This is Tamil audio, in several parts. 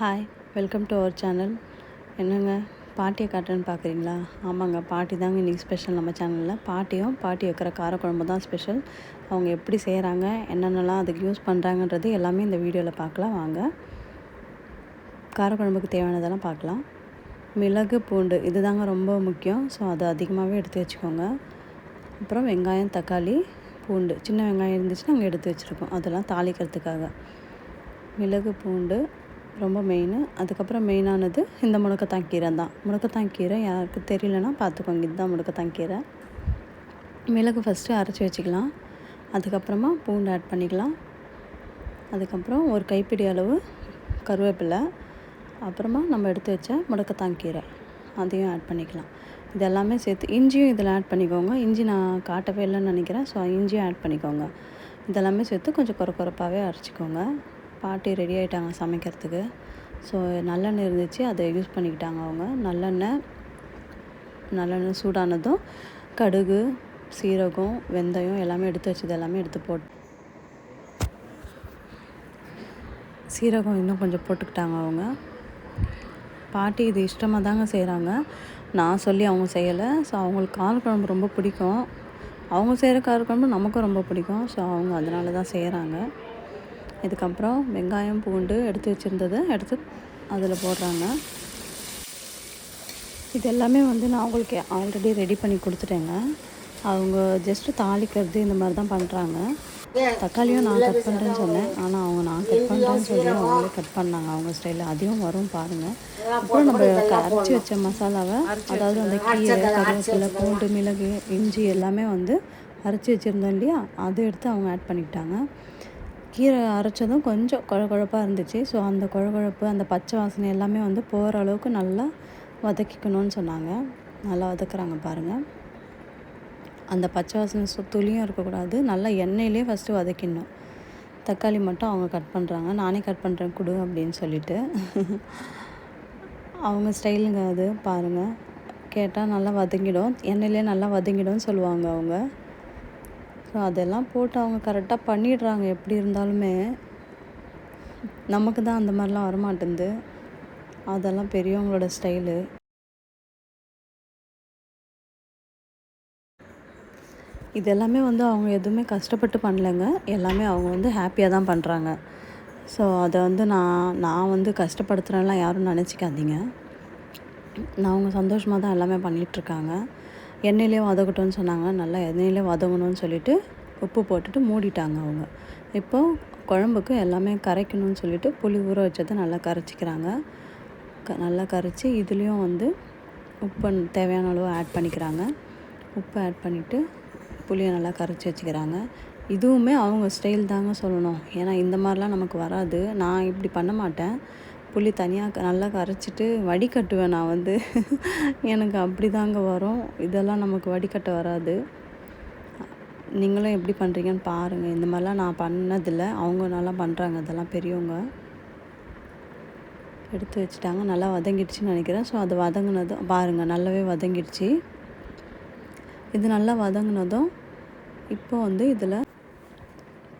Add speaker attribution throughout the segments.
Speaker 1: Hi welcome to our channel என்னங்க? பாட்டியை காட்டுறேன்னு பார்க்குறீங்களா? ஆமாங்க பாட்டி தாங்க இன்றைக்கி ஸ்பெஷல் நம்ம சேனலில் பாட்டியும் பாட்டி வைக்கிற காரக்குழம்பு தான் ஸ்பெஷல் அவங்க எப்படி செய்கிறாங்க என்னென்னலாம் அதுக்கு யூஸ் பண்ணுறாங்கன்றது எல்லாமே இந்த வீடியோவில் பார்க்கலாம். வாங்க. காரக்குழம்புக்கு தேவையானதெல்லாம் பார்க்கலாம். மிளகு பூண்டு இது தாங்க ரொம்ப முக்கியம். ஸோ அதை அதிகமாகவே எடுத்து வச்சுக்கோங்க. அப்புறம் வெங்காயம் தக்காளி பூண்டு. சின்ன வெங்காயம் இருந்துச்சுன்னா அங்கே எடுத்து வச்சுருக்கோம். அதெல்லாம் தாளிக்கிறதுக்காக. மிளகு பூண்டு ரொம்ப மெயின் அதுக்கப்புறம் மெயினானது இந்த முடக்கத்தான் கீரை தான். முடக்கத்தான் கீரை யாருக்கு தெரியலனா பார்த்துக்கோங்க. இதுதான் முடக்கத்தான் கீரை. மிளகு ஃபஸ்ட்டு அரைச்சி வச்சுக்கலாம். அதுக்கப்புறமா பூண்டு ஆட் பண்ணிக்கலாம். அதுக்கப்புறம் ஒரு கைப்பிடி அளவு கருவேப்பிலை. அப்புறமா நம்ம எடுத்து வச்ச முடக்கத்தான் கீரை. அதையும் ஆட் பண்ணிக்கலாம். இது எல்லாமே சேர்த்து இஞ்சியும் இதில் ஆட் பண்ணிக்கோங்க. இஞ்சி நான் காட்டவே இல்லைன்னு நினைக்கிறேன். ஸோ இஞ்சியும் ஆட் பண்ணிக்கோங்க. இதெல்லாமே சேர்த்து கொஞ்சம் குறை குறைப்பாகவே அரைச்சிக்கோங்க. பாட்டி ரெடி ஆகிட்டாங்க சமைக்கிறதுக்கு. ஸோ நல்லெண்ணெய் இருந்துச்சு அதை யூஸ் பண்ணிக்கிட்டாங்க அவங்க. நல்லெண்ணெய் நல்லெண்ணெய் சூடானதும் கடுகு சீரகம் வெந்தயம் எல்லாமே எடுத்து வச்சது எல்லாமே எடுத்து போட் சீரகம் இன்னும் கொஞ்சம் போட்டுக்கிட்டாங்க அவங்க. பாட்டி இது இஷ்டமாக தாங்க செய்கிறாங்க நான் சொல்லி அவங்க செய்யலை. ஸோ அவங்களுக்கு காரக்குழம்பு ரொம்ப பிடிக்கும். அவங்க செய்கிற காரக்குழம்பு நமக்கும் ரொம்ப பிடிக்கும். ஸோ அவங்க அதனால தான் செய்கிறாங்க இதுக்கப்புறம் வெங்காயம் பூண்டு எடுத்து வச்சுருந்ததை எடுத்து அதில் போடுறாங்க. இது எல்லாமே வந்து நான் அவங்களுக்கு ஆல்ரெடி ரெடி பண்ணி கொடுத்துட்டேங்க. அவங்க ஜஸ்ட்டு தாளிக்கிறது இந்த மாதிரி தான் பண்ணுறாங்க தக்காளியும் நான் கட் பண்ணுறேன்னு சொன்னேன். ஆனால் அவங்க நான் கட் பண்ணுறேன்னு சொல்லி அவங்களே கட் பண்ணாங்க. அவங்க ஸ்டைலில் அதையும் வரும் பாருங்கள் அப்புறம் நம்ம அரைச்சி வச்ச மசாலாவை அதாவது அந்த கீரை கருவேப்பிலை பூண்டு மிளகு இஞ்சி எல்லாமே வந்து அரைச்சி வச்சுருந்தோம் இல்லையா? அதை எடுத்து அவங்க ஆட் பண்ணிக்கிட்டாங்க. கீரை அரைச்சதும் கொஞ்சம் குழ குழப்பாக இருந்துச்சு. ஸோ அந்த குழகுழப்பு அந்த பச்சை வாசனை எல்லாமே வந்து போகிற அளவுக்கு நல்லா வதக்கிக்கணும்னு சொன்னாங்க. நல்லா வதக்குறாங்க பாருங்கள் அந்த பச்சை வாசனை சு துளியும் இருக்கக்கூடாது. நல்லா எண்ணெயிலே ஃபஸ்ட்டு வதக்கிடணும். தக்காளி மட்டும் அவங்க கட் பண்ணுறாங்க நானே கட் பண்ணுறேன் கொடு அப்படின்னு சொல்லிட்டு. அவங்க ஸ்டைலுங்க அது பாருங்கள் கேட்டால் நல்லா வதங்கிடும். எண்ணெயிலே நல்லா வதங்கிடும்னு சொல்லுவாங்க அவங்க. ஸோ அதெல்லாம் போட்டு அவங்க கரெக்டாக பண்ணிடுறாங்க. எப்படி இருந்தாலுமே நமக்கு தான் அந்த மாதிரிலாம் வரமாட்டேங்குது அதெல்லாம் பெரியவங்களோட ஸ்டைலு இது எல்லாமே வந்து அவங்க எதுவுமே கஷ்டப்பட்டு பண்ணலைங்க. எல்லாமே அவங்க வந்து ஹாப்பியாக தான் பண்ணுறாங்க ஸோ அதை வந்து நான் நான் வந்து கஷ்டப்படுத்துகிறேன்லாம் யாரும் நினச்சிக்காதீங்க. நான் அவங்க சந்தோஷமாக தான் எல்லாமே பண்ணிகிட்ருக்காங்க எண்ணெயிலே வதக்கட்டும்னு சொன்னாங்க. நல்லா எண்ணெயிலே வதங்கணும்னு சொல்லிட்டு உப்பு போட்டுட்டு மூடிட்டாங்க அவங்க. இப்போது குழம்புக்கு எல்லாமே கரைக்கணும்னு சொல்லிட்டு புளி ஊற வச்சதை நல்லா கரைச்சிக்கிறாங்க. க நல்லா கரைச்சி இதுலேயும் வந்து உப்பு தேவையான அளவு ஆட் பண்ணிக்கிறாங்க. உப்பு ஆட் பண்ணிவிட்டு புளியை நல்லா கரைச்சி வச்சுக்கிறாங்க. இதுவுமே அவங்க ஸ்டைல் தாங்க சொல்லணும். ஏன்னா இந்த மாதிரிலாம் நமக்கு வராது. நான் இப்படி பண்ண மாட்டேன். புளி தனியாக நல்லா கரைச்சிட்டு வடிகட்டுவேன் நான் வந்து. எனக்கு அப்படி தாங்க வரும். இதெல்லாம் நமக்கு வடிகட்ட வராது. நீங்களும் எப்படி பண்ணுறீங்கன்னு பாருங்கள் இந்த மாதிரிலாம் நான் பண்ணதில்லை. அவங்க நல்லா பண்ணுறாங்க அதெல்லாம் பெரியவங்க. எடுத்து வச்சுட்டாங்க. நல்லா வதங்கிடுச்சின்னு நினைக்கிறேன். ஸோ அது வதங்கினதும் பாருங்கள் நல்லாவே வதங்கிடுச்சு. இது நல்லா வதங்கினதும் இப்போ வந்து இதில்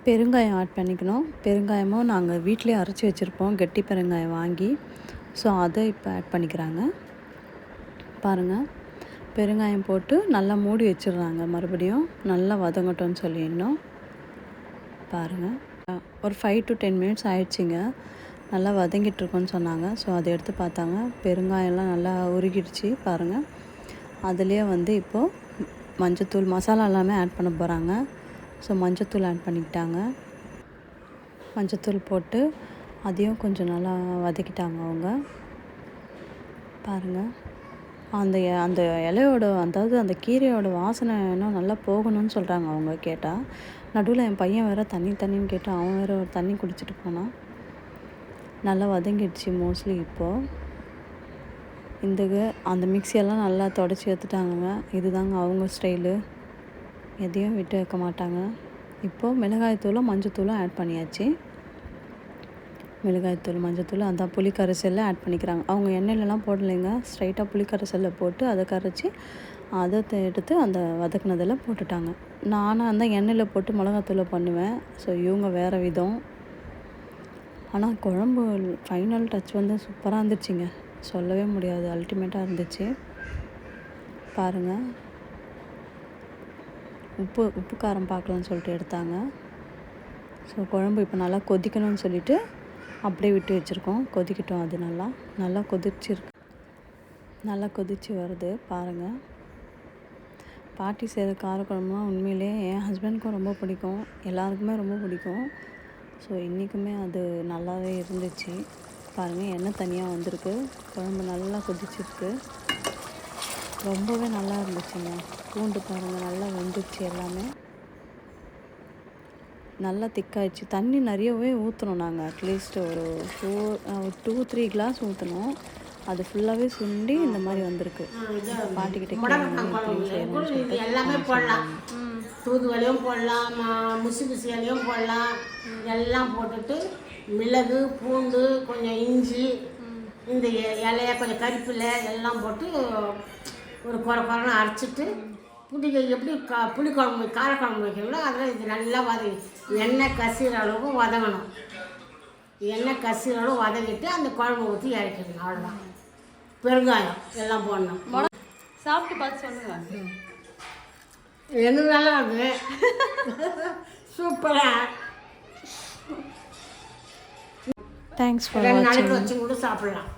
Speaker 1: பெருங்காயம் ஆட் பண்ணிக்கணும். பெருங்காயமும் நாங்கள் வீட்டிலே அரைச்சி வச்சுருப்போம். கெட்டி பெருங்காயம் வாங்கி. ஸோ அதை இப்போ ஆட் பண்ணிக்கிறாங்க. பாருங்கள் பெருங்காயம் போட்டு நல்லா மூடி வச்சிடுறாங்க. மறுபடியும் நல்லா வதங்கட்டும்னு சொல்லிடணும். பாருங்கள் ஒரு ஃபைவ் டு டென் மினிட்ஸ் ஆயிடுச்சிங்க. நல்லா வதங்கிட்டுருக்கோன்னு சொன்னாங்க. ஸோ அதை எடுத்து பார்த்தாங்க. பெருங்காயம்லாம் நல்லா உருகிடுச்சு. பாருங்கள் அதுலேயே வந்து இப்போது மஞ்சத்தூள் மசாலா எல்லாமே ஆட் பண்ண போகிறாங்க ஸோ மஞ்சத்தூள் ஆட் பண்ணிக்கிட்டாங்க. மஞ்சத்தூள் போட்டு அதையும் கொஞ்சம் நல்லா வதக்கிட்டாங்க அவங்க. பாருங்கள் அந்த அந்த இலையோட அதாவது அந்த கீரையோட வாசனை இன்னும் நல்லா போகணும்னு சொல்கிறாங்க அவங்க கேட்டால் நடுவில் என் பையன் வேறு தண்ணி தண்ணின்னு கேட்டு அவன் வேறு ஒரு தண்ணி குடிச்சிட்டு போனான். நல்லா வதங்கிடுச்சு மோஸ்ட்லி இப்போது இந்த அந்த மிக்சியெல்லாம் நல்லா தொடச்சி எடுத்துட்டாங்க இதுதாங்க அவங்க ஸ்டைலு எதையும் விட்டு வைக்க மாட்டாங்க. இப்போது மிளகாய்த்தூளும் மஞ்சத்தூளும் ஆட் பண்ணியாச்சு. மிளகாய்த்தூள் மஞ்சத்தூள் அந்த புளி கரைசலில் ஆட் பண்ணிக்கிறாங்க. அவங்க எண்ணெயிலலாம் போடலைங்க. ஸ்ட்ரைட்டாக புளி கரைசலில் போட்டு அதை கரைச்சி அதை எடுத்து அந்த வதக்குனதில் போட்டுட்டாங்க. நானும் அந்த எண்ணெயில் போட்டு மிளகாத்தூளை பண்ணுவேன். ஸோ இவங்க வேறு விதம். ஆனால் குழம்பு ஃபைனல் டச் வந்து சூப்பராக இருந்துச்சுங்க. சொல்லவே முடியாது. அல்டிமேட்டாக இருந்துச்சு. பாருங்கள் உப்பு உப்பு காரம் பார்க்கலான்னு சொல்லிட்டு எடுத்தாங்க. ஸோ குழம்பு இப்போ நல்லா கொதிக்கணும்னு சொல்லிட்டு அப்படியே விட்டு வச்சுருக்கோம். கொதிக்கட்டும் அது நல்லா. நல்லா கொதிச்சிருக்கு. நல்லா கொதிச்சு வருது பாருங்கள் பாட்டி செய்கிற காரக்குழம்புலாம் உண்மையிலே என் ஹஸ்பண்டுக்கும் ரொம்ப பிடிக்கும். எல்லாருக்குமே ரொம்ப பிடிக்கும். ஸோ இன்றைக்குமே அது நல்லாவே இருந்துச்சு. பாருங்கள் எண்ணெய் தனியாக வந்திருக்கு. குழம்பு நல்லா கொதிச்சிருக்கு. ரொம்பவே நல்லா இருந்துச்சுங்க. பூண்டு பாருங்கள் நல்லா வெந்துச்சு எல்லாமே. நல்லா திக்காயிடுச்சு. தண்ணி நிறையவே ஊற்றணும் நாங்கள் அட்லீஸ்ட் ஒரு ஃபோர் டூ த்ரீ கிளாஸ் ஊற்றணும் அது ஃபுல்லாகவே சுண்டி இந்த மாதிரி வந்திருக்கு. பாட்டிக்கிட்ட
Speaker 2: எல்லாமே போடலாம். தூதுவளையும் போடலாம் முசி முசி இலையும் போடலாம். எல்லாம் போட்டுட்டு மிளகு பூண்டு கொஞ்சம் இஞ்சி இந்த இலைய கொஞ்சம் கறிப்பிலை எல்லாம் போட்டு ஒரு குறை குறைன்னு அரைச்சிட்டு புளி எப்படி க புளிக்குழம்பு காரக்குழம்பு வைக்கிறீங்களோ அதில் இது நல்லா வதங்கி எண்ணெய் கசிகிற அளவுக்கு வதங்கணும். எண்ணெய் கசிகிற அளவு வதக்கிட்டு அந்த குழம்பு ஊற்றி இறக்கிடணும் அவ்வளோதான் பெருங்காயம் எல்லாம் போடணும்.
Speaker 1: சாப்பிட்டு பார்த்து சொல்லுங்கள்
Speaker 2: எனக்கு நல்லா இருக்கு. சூப்பரா.
Speaker 1: தேங்க்ஸ்
Speaker 2: ரெண்டு நாளைக்கு வச்சு கூட சாப்பிடலாம்.